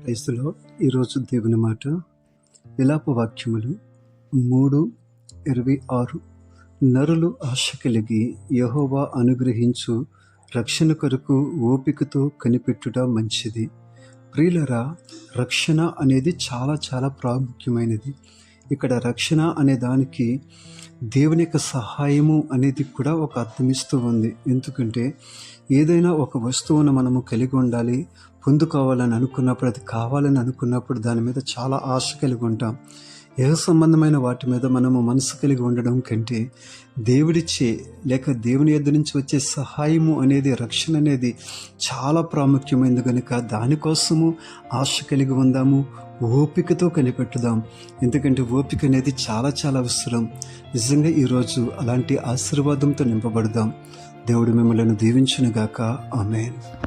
క్రైస్తులో ఈరోజు దేవుని మాట. విలాప వాక్యములు మూడు ఇరవై ఆరు. నరులు ఆశ కలిగి యహోవా అనుగ్రహించు రక్షణ కొరకు ఓపికతో కనిపెట్టుట మంచిది. ప్రియులరా రక్షణ అనేది చాలా చాలా ప్రాముఖ్యమైనది. ఇక్కడ రక్షణ అనే దానికి దేవుని యొక్క సహాయము అనేది కూడా ఒక అర్థమిస్తూ ఉంది. ఎందుకంటే ఏదైనా ఒక వస్తువును మనము కలిగి ఉండాలి పొందుకోవాలని అనుకున్నప్పుడు అది కావాలని అనుకున్నప్పుడు దాని మీద చాలా ఆశ కలిగి ఉంటాం. ఏ సంబంధమైన వాటి మీద మనము మనసు కలిగి ఉండడం కంటే దేవుడిచ్చే లేక దేవుని ఎద్దు నుంచి వచ్చే సహాయము అనేది రక్షణ అనేది చాలా ప్రాముఖ్యమైనది కనుక దానికోసము ఆశ కలిగి ఉందాము ఓపికతో కనిపెట్టుదాం. ఎందుకంటే ఓపిక అనేది చాలా చాలా అవసరం. నిజంగా ఈరోజు అలాంటి ఆశీర్వాదంతో నింపబడదాం. దేవుడు మిమ్మల్ని దీవించునుగాక. ఆమెన్.